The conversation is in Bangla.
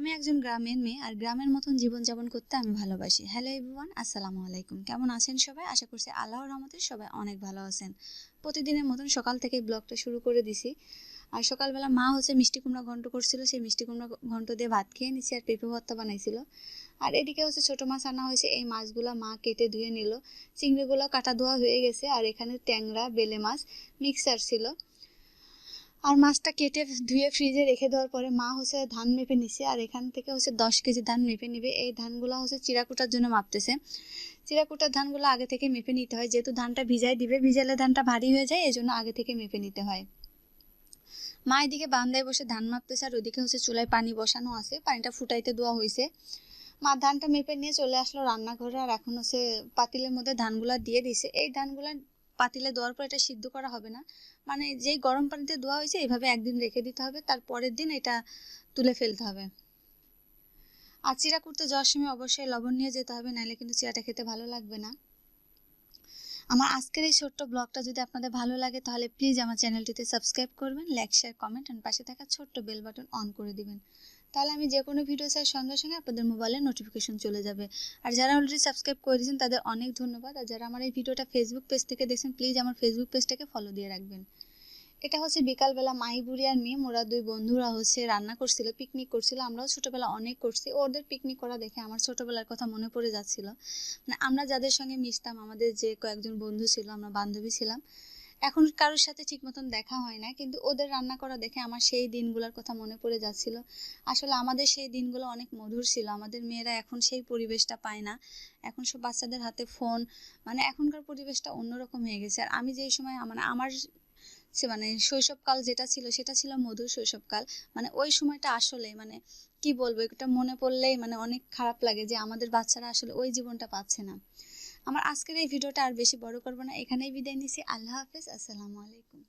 আমি একজন গ্রামের মেয়ে আর গ্রামের মতন জীবনযাপন করতে আমি ভালোবাসি। হ্যালো এভরিওয়ান আসসালামু আলাইকুম। কেমন আছেন সবাই? আশা করছি আল্লাহর রহমতে সবাই অনেক ভালো আছেন। প্রতিদিনের মতন সকাল থেকে ব্লগটা শুরু করে দিছি। আর সকালবেলা মা হচ্ছে মিষ্টি কুমড়া ঘন্ট করছিল, সেই মিষ্টি কুমড়া ঘন্ট দিয়ে ভাত খেয়ে নিছি আর পেঁপে ভর্তা বানাইছিল। আর এদিকে হচ্ছে ছোটো মাছ আনা হয়েছে, এই মাছগুলো মা কেটে ধুয়ে নিল। চিংড়িগুলো কাটা ধোয়া হয়ে গেছে, আর এখানে ট্যাংরা, বেলে মাছ, মিক্সার ছিল। আর মাছটা কেটে ধুয়ে ফ্রিজে রেখে দেওয়ার পরে মা হচ্ছে ধান মেপে নিছে, আর এখান থেকে হচ্ছে দশ কেজি ধান মেপে নিবে। এই ধানগুলো হচ্ছে চিরাকুটার জন্য মাপতেছে। চিরাকুটার ধানগুলো আগে থেকে মেপে নিতে হয়, যেহেতু ধানটা ভিজাই দিবে, ভিজালে ধানটা ভারী হয়ে যায়, এই জন্য আগে থেকে মেপে নিতে হয়। মা এদিকে বান্দায় বসে ধান মাপতেছে, আর ওদিকে হচ্ছে চুলায় পানি বসানো আছে, পানিটা ফুটাইতে দেওয়া হয়েছে মা ধানটা মেপে নিয়ে চলে আসলো রান্নাঘরে, আর এখন হচ্ছে পাতিলের মধ্যে ধানগুলা দিয়ে দিছে। এই ধানগুলা পাতিলে দেওয়ার পর এটা সিদ্ধ করা হবে না। মানে যেই গরম পানিতে দেওয়া হয়েছে, এইভাবে একদিন রেখে দিতে হবে তার পরের দিন এটা তুলে ফেলতে হবে। আর চিরা করতে যাওয়ার সময় অবশ্যই লবণ নিয়ে যেতে হবে, নাহলে কিন্তু চিরাটা খেতে ভালো লাগবে না। আমার আজকের এই ছোট্ট ব্লগটা যদি আপনাদের ভালো লাগে, তাহলে প্লিজ আমার চ্যানেলটিতে সাবস্ক্রাইব করবেন লাইক শেয়ার কমেন্ট অ্যান্ড পাশে থাকা ছোট্ট বেল বাটন অন করে দিবেন। তাহলে আমি যে কোনো ভিডিও চাই সঙ্গে সঙ্গে আপনাদের মোবাইলে নোটিফিকেশন চলে যাবে। আর যারা অলরেডি সাবস্ক্রাইব করে দিয়েছেন, তাদের অনেক ধন্যবাদ। আর যারা আমার এই ভিডিওটা ফেসবুক পেজ থেকে দেখছেন প্লিজ আমার ফেসবুক পেজটাকে ফলো দিয়ে রাখবেন। এটা হচ্ছে বিকালবেলা মাহিবুড়ি আর মেয়ে, মোরা দুই বন্ধুরা হচ্ছে রান্না করছিল পিকনিক করছিল। আমরাও ছোটবেলা অনেক করছি। ওদের পিকনিক করা দেখে আমার ছোটবেলার কথা মনে পড়ে যাচ্ছিল। মানে আমরা যাদের সঙ্গে মিশতাম, আমাদের যে কয়েকজন বন্ধু ছিল, আমরা বান্ধবী ছিলাম। এখন কারোর সাথে ঠিক মতন দেখা হয় না, কিন্তু ওদের রান্না করা দেখে আমার সেই দিনগুলোর কথা মনে পড়ে যাচ্ছিল। আসলে আমাদের সেই দিনগুলো অনেক মধুর ছিল। আমাদের মেয়েরা এখন সেই পরিবেশটা পায় না। এখন সব বাচ্চাদের হাতে ফোন মানে এখনকার পরিবেশটা অন্যরকম হয়ে গেছে। আর আমি যেই সময় মানে আমার সে মানে শৈশবকাল যেটা ছিল, সেটা ছিল মধুর শৈশবকাল। মানে ওই সময়টা আসলে মানে কি বলব এটা মনে পড়লেই মানে অনেক খারাপ লাগে যে আমাদের বাচ্চারা আসলে ওই জীবনটা পাচ্ছে না। আমার আজকের এই ভিডিওটা আর বেশি বড় করব না। এখানেই বিদায় নিছি। আল্লাহ হাফেজ। আসসালামু আলাইকুম।